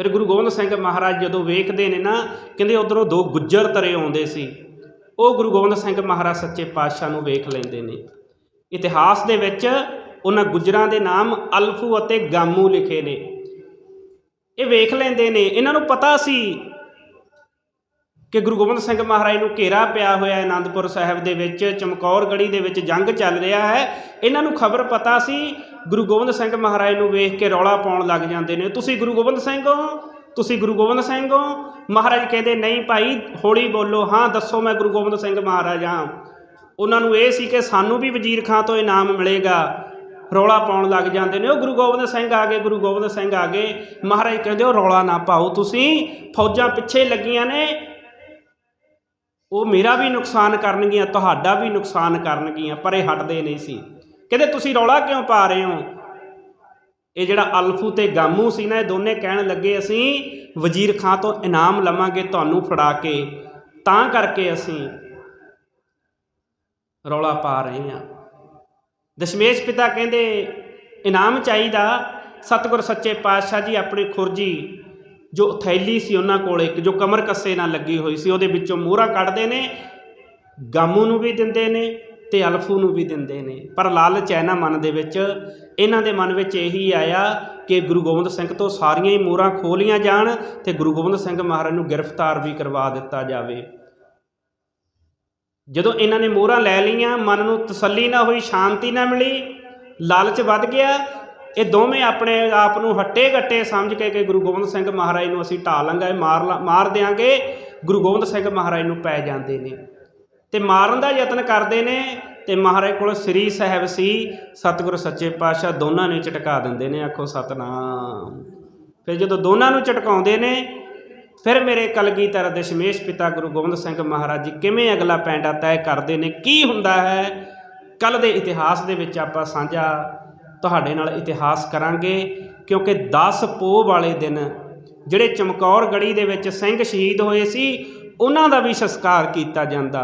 ਫਿਰ ਗੁਰੂ ਗੋਬਿੰਦ ਸਿੰਘ ਮਹਾਰਾਜ ਜਦੋਂ ਵੇਖਦੇ ਨੇ ਨਾ, ਕਹਿੰਦੇ ਉਧਰੋਂ ਦੋ ਗੁੱਜਰ ਤਰੇ ਆਉਂਦੇ ਸੀ। ਉਹ ਗੁਰੂ ਗੋਬਿੰਦ ਸਿੰਘ ਮਹਾਰਾਜ ਸੱਚੇ ਪਾਤਸ਼ਾਹ ਨੂੰ ਵੇਖ ਲੈਂਦੇ ਨੇ। ਇਤਿਹਾਸ ਦੇ ਵਿੱਚ ਉਹਨਾਂ ਗੁੱਜਰਾਂ ਦੇ ਨਾਮ ਅਲਫੂ ਅਤੇ ਗਾਮੂ ਲਿਖੇ ਨੇ। ਇਹ ਵੇਖ ਲੈਂਦੇ ਨੇ। ਇਹਨਾਂ ਨੂੰ ਪਤਾ ਸੀ ਕਿ ਗੁਰੂ ਗੋਬਿੰਦ ਸਿੰਘ ਮਹਾਰਾਜ ਨੂੰ ਘੇਰਾ ਪਿਆ ਹੋਇਆ ਹੈ ਆਨੰਦਪੁਰ ਸਾਹਿਬ ਦੇ ਵਿੱਚ, ਚਮਕੌਰ ਗੜੀ ਦੇ ਵਿੱਚ ਜੰਗ ਚੱਲ ਰਿਹਾ ਹੈ। ਇਹਨਾਂ ਨੂੰ ਖਬਰ ਪਤਾ ਸੀ, ਗੁਰੂ ਗੋਬਿੰਦ ਸਿੰਘ ਮਹਾਰਾਜ ਨੂੰ ਵੇਖ ਕੇ ਰੌਲਾ ਪਾਉਣ ਲੱਗ ਜਾਂਦੇ ਨੇ। ਤੁਸੀਂ ਗੁਰੂ ਗੋਬਿੰਦ ਸਿੰਘ ਹੋ? ਤੁਸੀਂ ਗੁਰੂ ਗੋਬਿੰਦ ਸਿੰਘ ਹੋ? ਮਹਾਰਾਜ ਕਹਿੰਦੇ, ਨਹੀਂ ਭਾਈ, ਹੌਲੀ ਬੋਲੋ। ਹਾਂ, ਦੱਸੋ ਮੈਂ ਗੁਰੂ ਗੋਬਿੰਦ ਸਿੰਘ ਮਹਾਰਾਜ ਹਾਂ। ਉਹਨਾਂ ਨੂੰ ਇਹ ਸੀ ਕਿ ਸਾਨੂੰ ਵੀ ਵਜ਼ੀਰ ਖਾਂ ਤੋਂ ਇਨਾਮ ਮਿਲੇਗਾ। ਰੌਲਾ ਪਾਉਣ ਲੱਗ ਜਾਂਦੇ ਨੇ। ਉਹ ਗੁਰੂ ਗੋਬਿੰਦ ਸਿੰਘ ਆ ਗਏ, ਗੁਰੂ ਗੋਬਿੰਦ ਸਿੰਘ ਆ ਗਏ। ਮਹਾਰਾਜ ਕਹਿੰਦੇ, ਉਹ ਰੌਲਾ ਨਾ ਪਾਓ ਤੁਸੀਂ। ਫੌਜਾਂ ਪਿੱਛੇ ਲੱਗੀਆਂ ਨੇ। ਉਹ ਮੇਰਾ ਵੀ ਨੁਕਸਾਨ ਕਰਨਗੀਆਂ, ਤੁਹਾਡਾ ਵੀ ਨੁਕਸਾਨ ਕਰਨਗੀਆਂ, ਪਰ ਇਹ ਹਟਦੇ ਨਹੀਂ ਸੀ। ਕਹਿੰਦੇ, ਤੁਸੀਂ ਰੌਲਾ ਕਿਉਂ ਪਾ ਰਹੇ ਹੋ? ਇਹ ਜਿਹੜਾ ਅਲਫੂ ਤੇ ਗਾਮੂ ਸੀ ਨਾ, ਇਹ ਦੋਨੇ ਕਹਿਣ ਲੱਗੇ, ਅਸੀਂ ਵਜ਼ੀਰ ਖਾਂ ਤੋਂ ਇਨਾਮ ਲਵਾਂਗੇ ਤੁਹਾਨੂੰ ਫੜਾ ਕੇ। ਤਾਂ ਕਰਕੇ ਅਸੀਂ ਰੌਲਾ ਪਾ ਰਹੇ ਹਾਂ। ਦਸ਼ਮੇਸ਼ ਪਿਤਾ ਕਹਿੰਦੇ, ਇਨਾਮ ਚਾਹੀਦਾ। ਸਤਿਗੁਰ ਸੱਚੇ ਪਾਤਸ਼ਾਹ ਜੀ, ਆਪਣੀ ਖੁਰਜੀ ਜੋ ਥੈਲੀ ਸੀ ਉਹਨਾਂ ਕੋਲ ਇੱਕ, ਜੋ ਕਮਰ ਕੱਸੇ ਨਾਲ ਲੱਗੀ ਹੋਈ ਸੀ, ਉਹਦੇ ਵਿੱਚੋਂ ਮੋਹਰਾ ਕੱਢਦੇ ਨੇ, ਗਾਮੂ ਨੂੰ ਵੀ ਦਿੰਦੇ ਨੇ ਤੇ ਅਲਫੂ ਨੂੰ ਵੀ ਦਿੰਦੇ ਨੇ। ਪਰ ਲਾਲਚ ਹੈ ਨਾ ਮਨ ਦੇ ਵਿੱਚ। ਇਹਨਾਂ ਦੇ ਮਨ ਵਿੱਚ ਇਹੀ ਆਇਆ ਕਿ ਗੁਰੂ ਗੋਬਿੰਦ ਸਿੰਘ ਤੋਂ ਸਾਰੀਆਂ ਹੀ ਮੋਹਰਾਂ ਖੋਲੀਆਂ ਜਾਣ ਤੇ ਗੁਰੂ ਗੋਬਿੰਦ ਸਿੰਘ ਮਹਾਰਾਜ ਨੂੰ ਗ੍ਰਿਫਤਾਰ ਵੀ ਕਰਵਾ ਦਿੱਤਾ ਜਾਵੇ। ਜਦੋਂ ਇਹਨਾਂ ਨੇ ਮੋਹਰਾਂ ਲੈ ਲਈਆਂ, ਮਨ ਨੂੰ ਤਸੱਲੀ ਨਾ ਹੋਈ, ਸ਼ਾਂਤੀ ਨਾ ਮਿਲੀ, ਲਾਲਚ ਵੱਧ ਗਿਆ ਇਹ ਦੋਵੇਂ ਆਪਣੇ ਆਪ ਨੂੰ ਹੱਟੇ ਗੱਟੇ ਸਮਝ ਕੇ ਕਿ ਗੁਰੂ ਗੋਬਿੰਦ ਸਿੰਘ ਮਹਾਰਾਜ ਨੂੰ ਅਸੀਂ ਢਾ ਲਾਂਗੇ ਮਾਰ ਲਾ- ਮਾਰ ਦਿਆਂਗੇ, ਗੁਰੂ ਗੋਬਿੰਦ ਸਿੰਘ ਮਹਾਰਾਜ ਨੂੰ ਪੈ ਜਾਂਦੇ ਨੇ। ਤੇ ਮਾਰਨ ਦਾ ਯਤਨ ਕਰਦੇ ਨੇ ਤੇ ਮਹਾਰਾਜ ਕੋਲ ਸ੍ਰੀ ਸਾਹਿਬ ਸੀ, ਸਤਿਗੁਰ ਸੱਚੇ ਪਾਤਸ਼ਾਹ ਦੋਨਾਂ ਨੇ ਝਟਕਾ ਦਿੰਦੇ ਨੇ, ਆਖੋ ਸਤਨਾਮ। ਫਿਰ ਜਦੋਂ ਦੋਨਾਂ ਨੂੰ ਝਟਕਾਉਂਦੇ ਨੇ, ਫਿਰ ਮੇਰੇ ਕਲਗੀਧਰ ਦਸ਼ਮੇਸ਼ ਪਿਤਾ ਗੁਰੂ ਗੋਬਿੰਦ ਸਿੰਘ ਮਹਾਰਾਜ ਜੀ ਕਿਵੇਂ ਅਗਲਾ ਪੈਂਡਾ ਤੈਅ ਕਰਦੇ ਨੇ? ਕੀ ਹੁੰਦਾ ਹੈ? ਕੱਲ ਦੇ ਇਤਿਹਾਸ ਦੇ ਵਿੱਚ ਆਪਾਂ ਸਾਂਝਾ ਤੁਹਾਡੇ ਨਾਲ ਇਤਿਹਾਸ ਕਰਾਂਗੇ, ਕਿਉਂਕਿ 10 ਪੋਹ ਵਾਲੇ ਦਿਨ ਜਿਹੜੇ ਚਮਕੌਰ ਗੜੀ ਦੇ ਵਿੱਚ ਸਿੰਘ ਸ਼ਹੀਦ ਹੋਏ ਸੀ, ਉਹਨਾਂ ਦਾ ਵੀ ਸੰਸਕਾਰ ਕੀਤਾ ਜਾਂਦਾ।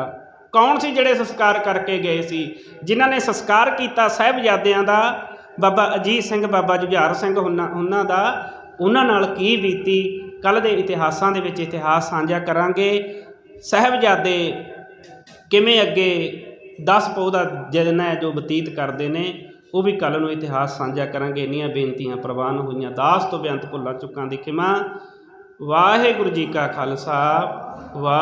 ਕੌਣ ਸੀ ਜਿਹੜੇ ਸੰਸਕਾਰ ਕਰਕੇ ਗਏ ਸੀ? ਜਿਨ੍ਹਾਂ ਨੇ ਸੰਸਕਾਰ ਕੀਤਾ ਸਾਹਿਬਜ਼ਾਦਿਆਂ ਦਾ, ਬਾਬਾ ਅਜੀਤ ਸਿੰਘ, ਬਾਬਾ ਜੁਝਾਰ ਸਿੰਘ ਉਹਨਾਂ ਉਹਨਾਂ ਦਾ, ਉਹਨਾਂ ਨਾਲ ਕੀ ਬੀਤੀ? ਕੱਲ ਦੇ ਇਤਿਹਾਸਾਂ ਦੇ ਵਿੱਚ ਇਤਿਹਾਸ ਸਾਂਝਾ ਕਰਾਂਗੇ। ਸਾਹਿਬਜ਼ਾਦੇ ਕਿਵੇਂ ਅੱਗੇ 10 ਪੋਹ ਦਾ ਦਿਨ ਹੈ ਜੋ ਬਤੀਤ ਕਰਦੇ ਨੇ? ਉਹ ਵੀ ਕੱਲ ਨੂੰ ਇਤਿਹਾਸ ਸਾਂਝਾ ਕਰਾਂਗੇ। ਇੰਨੀਆਂ ਬੇਨਤੀਆਂ ਪ੍ਰਵਾਨ ਹੋਈਆਂ। ਦਾਸ ਤੋਂ ਬੇਅੰਤ ਭੁੱਲਾਂ ਚੁੱਕਾਂ ਦੀ ਖਿਮਾ ਵਾਹਿਗੁਰੂ ਜੀ ਕਾ ਖਾਲਸਾ। ਵਾਹਿ